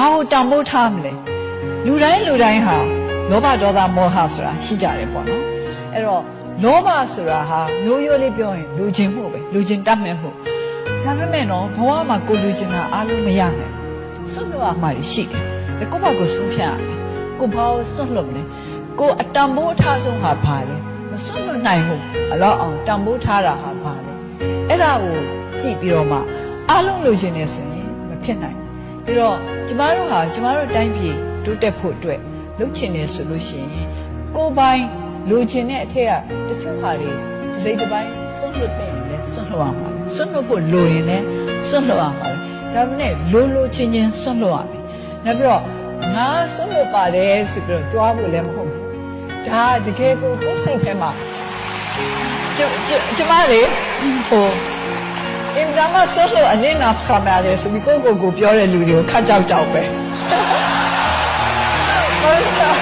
ဘာကိုတန်ဖိုးထားမလဲလူတိုင်းလူတိုင်းဟာလောဘဒေါသမောဟဆိုတာရှိကြတယ်ပေါ့နော်အဲ့တော့လောဘဆိုတာဟာရိုးရိုးလေးပြောရင်လူချင်းမှုပဲလူချင်းတတ်မဲ့မှုဒါပေမဲ့နော်ဘဝမှာကိုလူချင်းတာအားလုံးမရနိုင်ဘူးစွန့်လို့ရမှာရှိတယ်ဒါကိုယ့်ဘာကိုဆုံးဖြတ်ရမယ်ကိုဘာကိုစွန့်လို့မလဲကိုအတန်ဖိုးထားဆုံးဟာဘာလဲမစွန့်လို့နိုင်ဘူးအလောက်အောင်တန်ဖိုးထားတာဟာဘာလဲအဲ့ဒါကိုကြည့်ပြီးတော့မှအားလုံးလူချင်းနေဆိုရင်မဖြစ်နိုင်ဘူး ပြီးတော့ကျမတို့ဟာကျမတို့တိုင်းပြည်တိုးတက်ဖို့အတွက်လုပ်ချင်နေဆိုလို့ရှိရင်ကိုယ်ပိုင်လူချင်းတဲ့အထက်ကတချို့ဟာတွေတစ်စိတ်တစ်ပိုင်းစွန့်လွတ်တဲ့လေစွန့်လွတ်အောင်ပါစွန့်လွတ်ဖို့လိုရင်လည်းစွန့်လွတ်အောင်ပါဒါပေမဲ့လိုလိုချင်းချင်းစွန့်လွတ်ရမယ်နောက်ပြီးတော့ငါစွန့်လွတ်ပါတယ်ဆိုပြီးတော့ကြွားဖို့လည်းမဟုတ်ဘူးဒါတကယ်ကိုကိုယ်စိတ်ထဲမှာကျကျကျမလေးဟို အင်ဒါမဆွလို့အနေနာဖမ်းရတယ်ဆိုပြီးကိုကိုကိုပြောတဲ့လူတွေကိုခတ်ကြောက်ကြောက်ပဲဟုတ်စား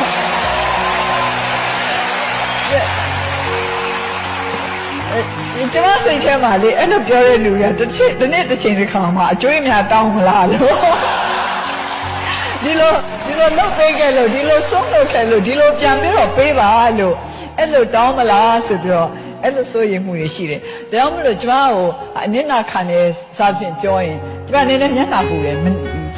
အဲကျမစိတ်ထဲမှာလေအဲ့လိုပြောတဲ့လူတွေကတစ်ချိန်တစ်နေ့တစ်ချိန်တစ်ခါမှအကျွေးများတောင်းမလားလို့ဒီလိုဒီလိုလုပ်ပေးခဲ့လို့ဒီလိုဆုံးလုပ်ခဲ့လို့ဒီလိုပြန်ပြီးတော့ပေးပါလို့အဲ့လိုတောင်းမလားဆိုပြီးတော့ အဲ့လိုစိုးရိမ်မှုတွေရှိတယ်။ဒါကြောင့်မလို့ကျမကိုအနစ်နာခံနေစားဖြင့်ပြောရင်ကျမနည်းနည်းမျက်နှာပူတယ်မ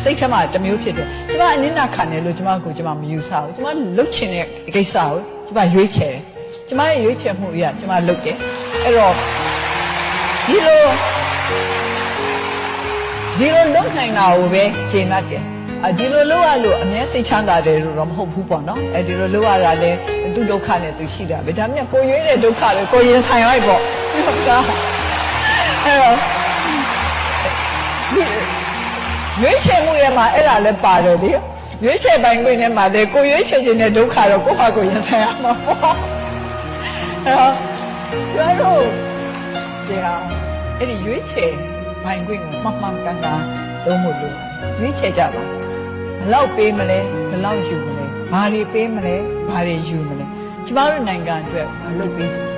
စိတ်ထဲမှာတစ်မျိုးဖြစ်တယ်။ကျမအနစ်နာခံတယ်လို့ကျမကိုကျမမယူဆဘူး။ကျမလှုပ်ချင်တဲ့ကိစ္စကိုကျမရွေးချယ်တယ်။ကျမရဲ့ရွေးချယ်မှုအရကျမလုပ်တယ်။အဲ့တော့ဒီလိုဒီလိုလုပ်နိုင်တာကိုပဲကျင့်တတ်တယ်။ အဒီလိုလုပ်ရလို့အမျက်စိတ်ချမ်းသာတယ်လို့တော့မဟုတ်ဘူးပေါ့နော်။အဲဒီလိုလုပ်ရတာလဲသူဒုက္ခနဲ့သူရှိတာပဲ။ဒါမြတ်ကိုရွေးတဲ့ဒုက္ခပဲကိုရင်ဆိုင်လိုက်ပေါ့။ဟုတ်ကဲ့။အဲ့တော့ရွေးချယ်မှုရဲ့မှာအဲ့ဒါလည်းပါတယ်လေ။ရွေးချယ်ပိုင်ခွင့်နဲ့မှာလေကိုရွေးချယ်ခြင်းတဲ့ဒုက္ခတော့ကိုယ့်ဟာကိုယ်ရင်ဆိုင်ရမှာပေါ့။အဲ့တော့ကျွမ်းတို့ဒီဟာအဲ့ဒီရွေးချယ်ပိုင်ခွင့်ကိုမှန်မှန်ကန်ကန်သုံးဖို့လိုတယ်။ရွေးချယ်ကြပါ ဘယ်လောက်ပေးမလဲဘယ်လောက်ယူမလဲဘာတွေပေးမလဲဘာတွေယူမလဲကျမတို့နိုင်ငံအတွက်မလုပ်ပေးချင်